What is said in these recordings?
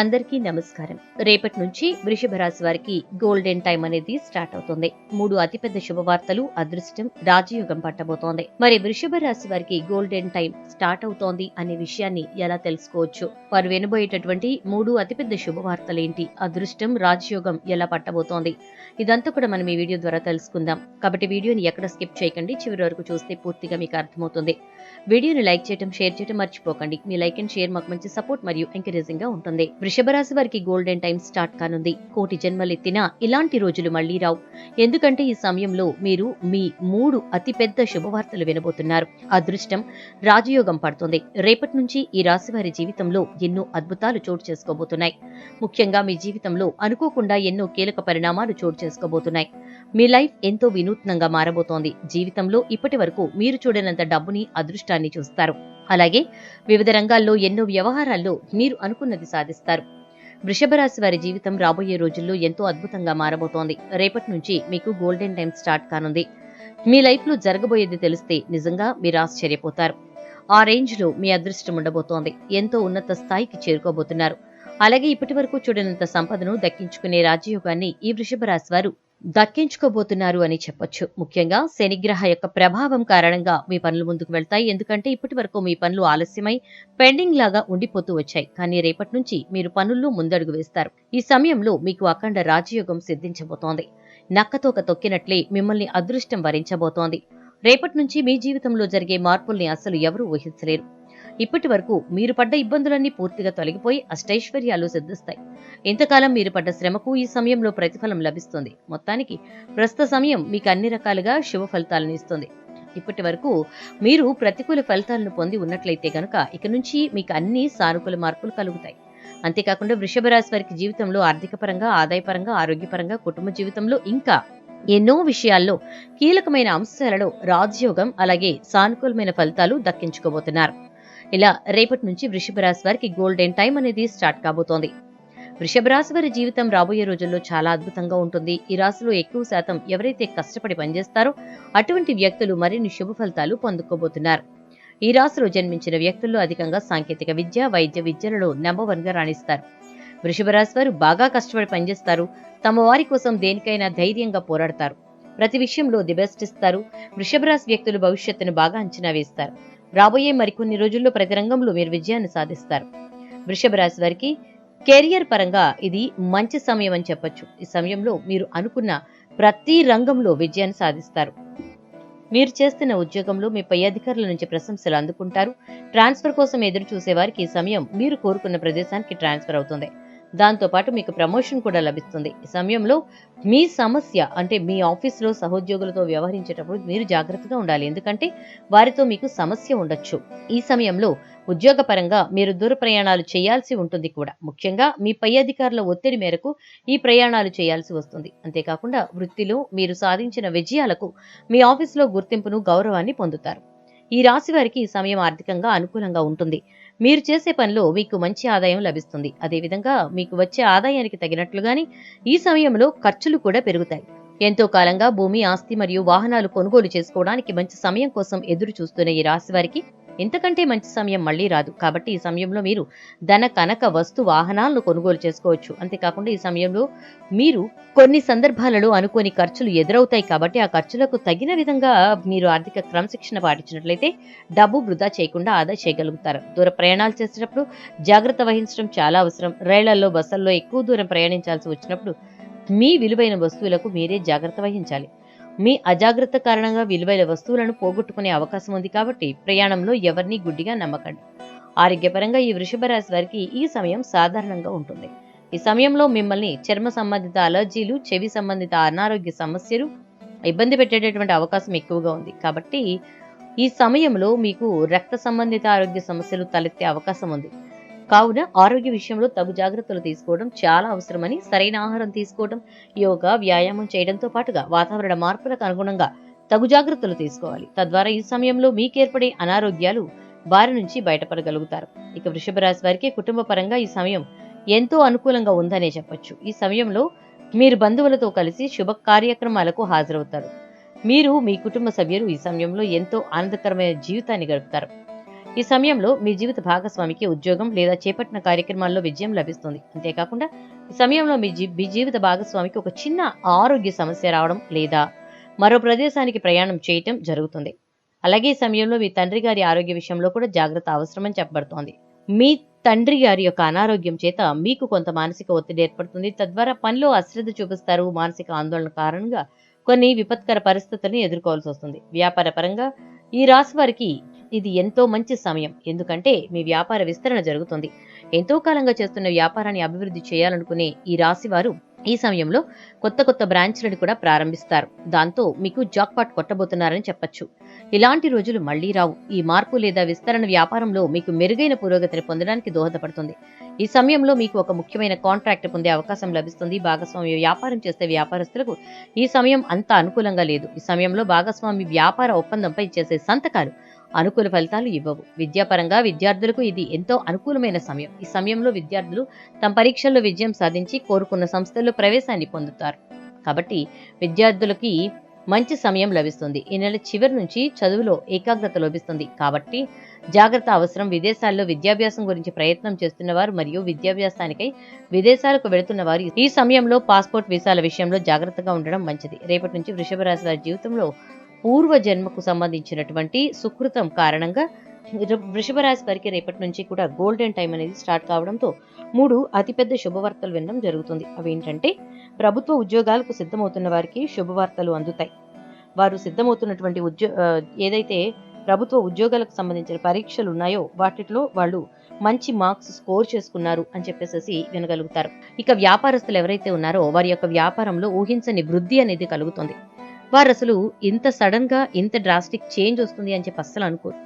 అందరికీ నమస్కారం. రేపటి నుంచి వృషభ రాశి వారికి గోల్డెన్ టైం అనేది స్టార్ట్ అవుతుంది. మూడు అతిపెద్ద శుభవార్తలు అదృష్టం రాజయోగం పట్టబోతోంది. మరి వృషభ రాశి వారికి గోల్డెన్ టైం స్టార్ట్ అవుతోంది అనే విషయాన్ని ఎలా తెలుసుకోవచ్చు? వారు వినబోయేటటువంటి మూడు అతిపెద్ద శుభవార్తలేంటి? అదృష్టం రాజయోగం ఎలా పట్టబోతోంది? ఇదంతా కూడా మనం ఈ వీడియో ద్వారా తెలుసుకుందాం. కాబట్టి వీడియోని ఎక్కడ స్కిప్ చేయకండి. చివరి వరకు చూస్తే పూర్తిగా మీకు అర్థమవుతుంది. వీడియోని లైక్ చేయడం షేర్ చేయడం మర్చిపోకండి. మీ లైక్ అండ్ షేర్ మాకు మంచి సపోర్ట్ మరియు ఎంకరేజింగ్గా ఉంటుంది. వృషభ రాశి వారికి గోల్డెన్ టైం స్టార్ట్ కానుంది. కోటి జన్మలెత్తినా ఇలాంటి రోజులు మళ్ళీ రావు. ఎందుకంటే ఈ సమయంలో మీరు మీ మూడు అతిపెద్ద శుభవార్తలు వినబోతున్నారు. అదృష్టం రాజయోగం పడుతుంది. రేపటి నుంచి ఈ రాశి వారి జీవితంలో ఎన్నో అద్భుతాలు చోటు చేసుకోబోతున్నాయి. ముఖ్యంగా మీ జీవితంలో అనుకోకుండా ఎన్నో కీలక పరిణామాలు చోటు చేసుకోబోతున్నాయి. మీ లైఫ్ ఎంతో వినూత్నంగా మారబోతోంది. జీవితంలో ఇప్పటి వరకు మీరు చూడనంత డబ్బుని అదృష్టాన్ని చూస్తారు. అలాగే వివిధ రంగాల్లో ఎన్నో వ్యవహారాల్లో మీరు అనుకున్నది సాధిస్తారు. వృషభ రాశి వారి జీవితం రాబోయే రోజుల్లో ఎంతో అద్భుతంగా మారబోతోంది. రేపటి నుంచి మీకు గోల్డెన్ టైం స్టార్ట్ కానుంది. మీ లైఫ్లో జరగబోయేది తెలిస్తే నిజంగా మీరు ఆశ్చర్యపోతారు. ఆ రేంజ్లో మీ అదృష్టం ఉండబోతోంది. ఎంతో ఉన్నత స్థాయికి చేరుకోబోతున్నారు. అలాగే ఇప్పటి వరకు చూడనంత సంపదను దక్కించుకునే రాజయోగాన్ని ఈ వృషభ రాశి వారు దక్కించుకోబోతున్నారు అని చెప్పొచ్చు. ముఖ్యంగా శనిగ్రహ యొక్క ప్రభావం కారణంగా మీ పనులు ముందుకు వెళ్తాయి. ఎందుకంటే ఇప్పటి వరకు మీ పనులు ఆలస్యమై పెండింగ్ లాగా ఉండిపోతూ వచ్చాయి. కానీ రేపటి నుంచి మీరు పనుల్లో ముందడుగు వేస్తారు. ఈ సమయంలో మీకు అఖండ రాజయోగం సిద్ధించబోతోంది. నక్కతోక తొక్కినట్లే మిమ్మల్ని అదృష్టం వరించబోతోంది. రేపటి నుంచి మీ జీవితంలో జరిగే మార్పుల్ని అసలు ఎవరూ ఊహించలేరు. ఇప్పటి వరకు మీరు పడ్డ ఇబ్బందులన్నీ పూర్తిగా తొలగిపోయి అష్టైశ్వర్యాలు సిద్ధిస్తాయి. ఇంతకాలం మీరు పడ్డ శ్రమకు ఈ సమయంలో ప్రతిఫలం లభిస్తుంది. మొత్తానికి ప్రస్తుత సమయం మీకు అన్ని రకాలుగా శుభ ఫలితాలను ఇస్తుంది. ఇప్పటి వరకు మీరు ప్రతికూల ఫలితాలను పొంది ఉన్నట్లయితే గనుక ఇక నుంచి మీకు అన్ని సానుకూల మార్పులు కలుగుతాయి. అంతేకాకుండా వృషభ రాశి వారికి జీవితంలో ఆర్థిక పరంగా ఆదాయపరంగా ఆరోగ్యపరంగా కుటుంబ జీవితంలో ఇంకా ఎన్నో విషయాల్లో కీలకమైన అంశాలలో రాజయోగం అలాగే సానుకూలమైన ఫలితాలు దక్కించుకోబోతున్నారు. ఇలా రేపటి నుంచి వృషభ రాశి వారికి గోల్డెన్ టైం అనేది స్టార్ట్ కాబోతోంది. వృషభ రాశి వారి జీవితం రాబోయే రోజుల్లో చాలా అద్భుతంగా ఉంటుంది. ఈ రాశిలో ఎక్కువ శాతం ఎవరైతే కష్టపడి పనిచేస్తారో అటువంటి వ్యక్తులు మరిన్ని శుభ ఫలితాలు పొందుకోబోతున్నారు. ఈ రాశిలో జన్మించిన వ్యక్తుల్లో అధికంగా సాంకేతిక విద్య వైద్య విద్యలలో నెంబర్ వన్గా రాణిస్తారు. వృషభ రాశి వారు బాగా కష్టపడి పనిచేస్తారు. తమ వారి కోసం దేనికైనా ధైర్యంగా పోరాడతారు. ప్రతి విషయంలో ది బెస్ట్ ఇస్తారు. వృషభ రాశి వ్యక్తులు భవిష్యత్తును బాగా అంచనా వేస్తారు. రాబోయే మరికొన్ని రోజుల్లో ప్రతి రంగంలో మీరు విజయాన్ని సాధిస్తారు. వృషభ రాశి వారికి కెరియర్ పరంగా ఇది మంచి సమయం అని చెప్పొచ్చు. ఈ సమయంలో మీరు అనుకున్న ప్రతి రంగంలో విజయాన్ని సాధిస్తారు. మీరు చేస్తున్న ఉద్యోగంలో మీ పై అధికారుల నుంచి ప్రశంసలు అందుకుంటారు. ట్రాన్స్ఫర్ కోసం ఎదురు చూసే వారికి ఈ సమయం మీరు కోరుకున్న ప్రదేశానికి ట్రాన్స్ఫర్ అవుతుంది. దాంతో పాటు మీకు ప్రమోషన్ కూడా లభిస్తుంది. ఈ సమయంలో మీ సమస్య అంటే మీ ఆఫీస్లో సహోద్యోగులతో వ్యవహరించేటప్పుడు మీరు జాగ్రత్తగా ఉండాలి. ఎందుకంటే వారితో మీకు సమస్య ఉండొచ్చు. ఈ సమయంలో ఉద్యోగపరంగా మీరు దూర ప్రయాణాలు చేయాల్సి ఉంటుంది కూడా. ముఖ్యంగా మీ పై అధికారుల ఒత్తిడి మేరకు ఈ ప్రయాణాలు చేయాల్సి వస్తుంది. అంతేకాకుండా వృత్తిలో మీరు సాధించిన విజయాలకు మీ ఆఫీస్లో గుర్తింపును గౌరవాన్ని పొందుతారు. ఈ రాశి వారికి ఈ సమయం ఆర్థికంగా అనుకూలంగా ఉంటుంది. మీరు చేసే పనిలో మీకు మంచి ఆదాయం లభిస్తుంది. అదేవిధంగా మీకు వచ్చే ఆదాయానికి తగినట్లుగానే ఈ సమయంలో ఖర్చులు కూడా పెరుగుతాయి. ఎంతో కాలంగా భూమి ఆస్తి మరియు వాహనాలు కొనుగోలు చేసుకోవడానికి మంచి సమయం కోసం ఎదురు చూస్తున్న ఈ రాశి వారికి ఇంతకంటే మంచి సమయం మళ్ళీ రాదు. కాబట్టి ఈ సమయంలో మీరు ధన కనక వస్తు వాహనాలను కొనుగోలు చేసుకోవచ్చు. అంతేకాకుండా ఈ సమయంలో మీరు కొన్ని సందర్భాలలో అనుకోని ఖర్చులు ఎదురవుతాయి కాబట్టి ఆ ఖర్చులకు తగిన విధంగా మీరు ఆర్థిక క్రమశిక్షణ పాటించినట్లయితే డబ్బు వృధా చేయకుండా ఆదా చేయగలుగుతారు. దూర ప్రయాణాలు చేసేటప్పుడు జాగ్రత్త వహించడం చాలా అవసరం. రైళ్ళలో బస్సుల్లో ఎక్కువ దూరం ప్రయాణించాల్సి వచ్చినప్పుడు మీ విలువైన వస్తువులకు మీరే జాగ్రత్త వహించాలి. మీ అజాగ్రత్త కారణంగా విలువైన వస్తువులను పోగొట్టుకునే అవకాశం ఉంది కాబట్టి ప్రయాణంలో ఎవరిని గుడ్డిగా నమ్మకండి. ఆరోగ్యపరంగా ఈ వృషభ రాశి వారికి ఈ సమయం సాధారణంగా ఉంటుంది. ఈ సమయంలో మిమ్మల్ని చర్మ సంబంధిత అలర్జీలు చెవి సంబంధిత అనారోగ్య సమస్యలు ఇబ్బంది పెట్టేటటువంటి అవకాశం ఎక్కువగా ఉంది. కాబట్టి ఈ సమయంలో మీకు రక్త సంబంధిత ఆరోగ్య సమస్యలు తలెత్తే అవకాశం ఉంది. కావున ఆరోగ్య విషయంలో తగు జాగ్రత్తలు తీసుకోవడం చాలా అవసరమని సరైన ఆహారం తీసుకోవడం యోగా వ్యాయామం చేయడంతో పాటుగా వాతావరణ మార్పులకు అనుగుణంగా తగు జాగ్రత్తలు తీసుకోవాలి. తద్వారా ఈ సమయంలో మీకు ఏర్పడే అనారోగ్యాలు బారి నుంచి బయటపడగలుగుతారు. ఇక వృషభ రాశి వారికి కుటుంబ పరంగా ఈ సమయం ఎంతో అనుకూలంగా ఉందనే చెప్పొచ్చు. ఈ సమయంలో మీరు బంధువులతో కలిసి శుభ కార్యక్రమాలకు హాజరవుతారు. మీరు మీ కుటుంబ సభ్యులు ఈ సమయంలో ఎంతో ఆనందకరమైన జీవితాన్ని గడుపుతారు. ఈ సమయంలో మీ జీవిత భాగస్వామికి ఉద్యోగం లేదా చేపట్టిన కార్యక్రమాల్లో విజయం లభిస్తుంది. అంతేకాకుండా ఈ సమయంలో మీ జీ మీ జీవిత భాగస్వామికి ఒక చిన్న ఆరోగ్య సమస్య రావడం లేదా మరో ప్రదేశానికి ప్రయాణం చేయటం జరుగుతుంది. అలాగే ఈ సమయంలో మీ తండ్రి గారి ఆరోగ్య విషయంలో కూడా జాగ్రత్త అవసరమని చెప్పబడుతోంది. మీ తండ్రి గారి యొక్క అనారోగ్యం చేత మీకు కొంత మానసిక ఒత్తిడి ఏర్పడుతుంది. తద్వారా పనిలో అశ్రద్ధ చూపిస్తారు. మానసిక ఆందోళన కారణంగా కొన్ని విపత్కర పరిస్థితులను ఎదుర్కోవాల్సి వస్తుంది. వ్యాపార పరంగా ఈ రాశి వారికి ఇది ఎంతో మంచి సమయం. ఎందుకంటే మీ వ్యాపార విస్తరణ జరుగుతుంది. ఎంతో కాలంగా చేస్తున్న వ్యాపారాన్ని అభివృద్ధి చేయాలనుకునే ఈ రాశి వారు ఈ సమయంలో కొత్త కొత్త బ్రాంచ్లను కూడా ప్రారంభిస్తారు. దాంతో మీకు జాక్పాట్ కొట్టబోతున్నారని చెప్పొచ్చు. ఇలాంటి రోజులు మళ్ళీ రావు. ఈ మార్పు లేదా విస్తరణ వ్యాపారంలో మీకు మెరుగైన పురోగతిని పొందడానికి దోహదపడుతుంది. ఈ సమయంలో మీకు ఒక ముఖ్యమైన కాంట్రాక్ట్ పొందే అవకాశం లభిస్తుంది. భాగస్వామ్య వ్యాపారం చేసే వ్యాపారస్తులకు ఈ సమయం అంత అనుకూలంగా లేదు. ఈ సమయంలో భాగస్వామి వ్యాపార ఒప్పందంపై చేసే సంతకాలు అనుకూల ఫలితాలు ఇవ్వవు. విద్యాపరంగా విద్యార్థులకు ఇది ఎంతో అనుకూలమైన సమయం. ఈ సమయంలో విద్యార్థులు తమ పరీక్షల్లో విజయం సాధించి కోరుకున్న సంస్థల్లో ప్రవేశాన్ని పొందుతారు. కాబట్టి విద్యార్థులకి మంచి సమయం లభిస్తుంది. ఈ నెల చివరి నుంచి చదువులో ఏకాగ్రత లభిస్తుంది కాబట్టి జాగ్రత్త అవసరం. విదేశాల్లో విద్యాభ్యాసం గురించి ప్రయత్నం చేస్తున్నవారు మరియు విద్యాభ్యాసానికై విదేశాలకు వెళుతున్న వారు ఈ సమయంలో పాస్పోర్ట్ వీసాల విషయంలో జాగ్రత్తగా ఉండడం మంచిది. రేపటి నుంచి వృషభ రాశి వారి జీవితంలో పూర్వ జన్మకు సంబంధించినటువంటి సుకృతం కారణంగా వృషభ రాశి వారికి రేపటి నుంచి కూడా గోల్డెన్ టైం అనేది స్టార్ట్ కావడంతో మూడు అతిపెద్ద శుభవార్తలు వినడం జరుగుతుంది. అవి ఏంటంటే ప్రభుత్వ ఉద్యోగాలకు సిద్ధమవుతున్న వారికి శుభవార్తలు అందుతాయి. వారు సిద్ధమవుతున్నటువంటి ఉద్యో ఏదైతే ప్రభుత్వ ఉద్యోగాలకు సంబంధించిన పరీక్షలు ఉన్నాయో వాటిలో వాళ్ళు మంచి మార్క్స్ స్కోర్ చేసుకున్నారు అని చెప్పేసి వినగలుగుతారు. ఇక వ్యాపారస్తులు ఎవరైతే ఉన్నారో వారి యొక్క వ్యాపారంలో ఊహించని వృద్ధి అనేది కలుగుతుంది. వారు అసలు ఇంత సడన్గా ఇంత డ్రాస్టిక్ చేంజ్ వస్తుంది అని చెప్పి అస్సలు అనుకోరు.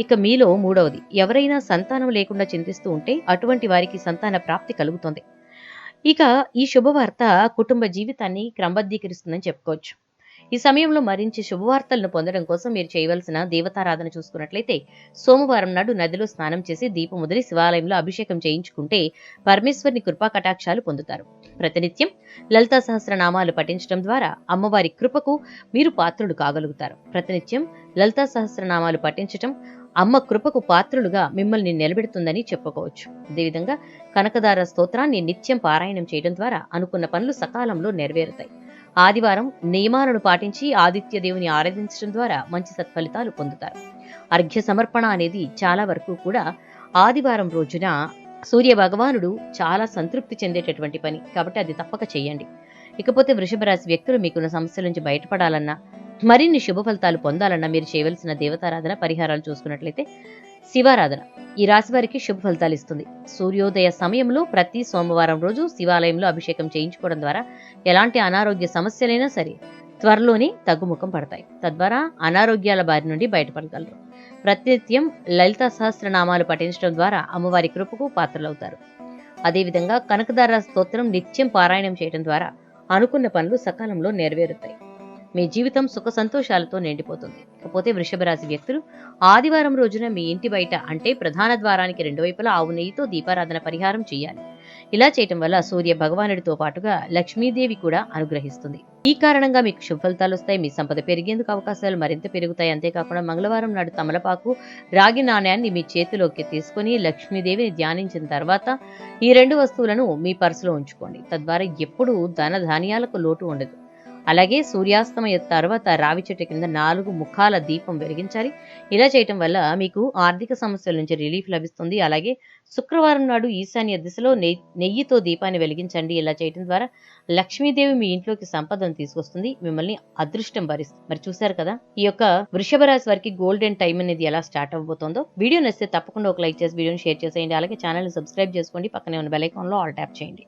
ఇక మీలో మూడవది ఎవరైనా సంతానం లేకుండా చింతిస్తూ ఉంటే అటువంటి వారికి సంతాన ప్రాప్తి కలుగుతుంది. ఇక ఈ శుభవార్త కుటుంబ జీవితాన్ని క్రమబద్ధీకరిస్తుందని చెప్పుకోవచ్చు. ఈ సమయంలో మరించి శుభవార్తలను పొందడం కోసం మీరు చేయవలసిన దేవతారాధన చూసుకున్నట్లయితే సోమవారం నాడు నదిలో స్నానం చేసి దీపం వదిలి శివాలయంలో అభిషేకం చేయించుకుంటే పరమేశ్వరుని కృపా కటాక్షాలు పొందుతారు. ప్రతినిత్యం లలితా సహస్రనామాలు పఠించడం ద్వారా అమ్మవారి కృపకు మీరు పాత్రులు కాగలుగుతారు. ప్రతినిత్యం లలితా సహస్రనామాలు పఠించటం అమ్మ కృపకు పాత్రులుగా మిమ్మల్ని నిలబెడుతుందని చెప్పుకోవచ్చు. అదేవిధంగా కనకదార స్తోత్రాన్ని నిత్యం పారాయణం చేయడం ద్వారా అనుకున్న పనులు సకాలంలో నెరవేరుతాయి. ఆదివారం నియమాలను పాటించి ఆదిత్య దేవుని ఆరాధించడం ద్వారా మంచి సత్ఫలితాలు పొందుతారు. అర్ఘ్య సమర్పణ అనేది చాలా వరకు కూడా ఆదివారం రోజున సూర్య భగవానుడు చాలా సంతృప్తి చెందేటటువంటి పని. కాబట్టి అది తప్పక చేయండి. ఇకపోతే వృషభ రాశి వ్యక్తులు మీకున్న సమస్యల నుంచి బయటపడాలన్నా మరిన్ని శుభ ఫలితాలు పొందాలన్నా మీరు చేయవలసిన దేవతారాధన పరిహారాలు చూసుకున్నట్లయితే శివారాధన. ఈ రాశి వారికి శుభ ఫలితాలు ఇస్తుంది. సూర్యోదయ సమయంలో ప్రతి సోమవారం రోజు శివాలయంలో అభిషేకం చేయించుకోవడం ద్వారా ఎలాంటి అనారోగ్య సమస్యలైనా సరే త్వరలోనే తగ్గుముఖం పడతాయి. తద్వారా అనారోగ్యాల బారి నుండి బయటపడగలరు. ప్రతినిత్యం లలిత సహస్రనామాలు పఠించడం ద్వారా అమ్మవారి కృపకు పాత్రలవుతారు. అదేవిధంగా కనకదార స్తోత్రం నిత్యం పారాయణం చేయడం ద్వారా అనుకున్న పనులు సకాలంలో నెరవేరుతాయి. మీ జీవితం సుఖ సంతోషాలతో నిండిపోతుంది. ఇకపోతే వృషభ రాశి వ్యక్తులు ఆదివారం రోజున మీ ఇంటి బయట అంటే ప్రధాన ద్వారానికి రెండు వైపులా ఆవు నెయ్యితో దీపారాధన పరిహారం చేయాలి. ఇలా చేయటం వల్ల సూర్య భగవానుడితో పాటుగా లక్ష్మీదేవి కూడా అనుగ్రహిస్తుంది. ఈ కారణంగా మీకు శుభ ఫలితాలు వస్తాయి మీ సంపద పెరిగేందుకు అవకాశాలు మరింత పెరుగుతాయి. అంతేకాకుండా మంగళవారం నాడు తమలపాకు రాగి నాణ్యాన్ని మీ చేతిలోకి తీసుకుని లక్ష్మీదేవిని ధ్యానించిన తర్వాత ఈ రెండు వస్తువులను మీ పర్సులో ఉంచుకోండి. తద్వారా ఎప్పుడూ ధన ధాన్యాలకు లోటు ఉండదు. అలాగే సూర్యాస్తమయ తర్వాత రావి చెట్టు కింద నాలుగు ముఖాల దీపం వెలిగించాలి. ఇలా చేయటం వల్ల మీకు ఆర్థిక సమస్యల నుంచి రిలీఫ్ లభిస్తుంది. అలాగే శుక్రవారం నాడు ఈశాన్య దిశలో నెయ్యితో దీపాన్ని వెలిగించండి. ఇలా చేయటం ద్వారా లక్ష్మీదేవి మీ ఇంట్లోకి సంపదను తీసుకొస్తుంది. మిమ్మల్ని అదృష్టం భరిస్తుంది మరి చూశారు కదా? ఈ యొక్క వృషభ రాశి వారికి గోల్డెన్ టైం అనేది ఎలా స్టార్ట్ అవబోతుందో వీడియో నచ్చితే తప్పకుండా ఒక లైక్ చేసి వీడియోని షేర్ చేసేయండి. అలాగే ఛానల్ని సబ్స్క్రైబ్ చేసుకోండి. పక్కనే ఉన్న బెల్ ఐకాన్లో ఆల్ ట్యాప్ చేయండి.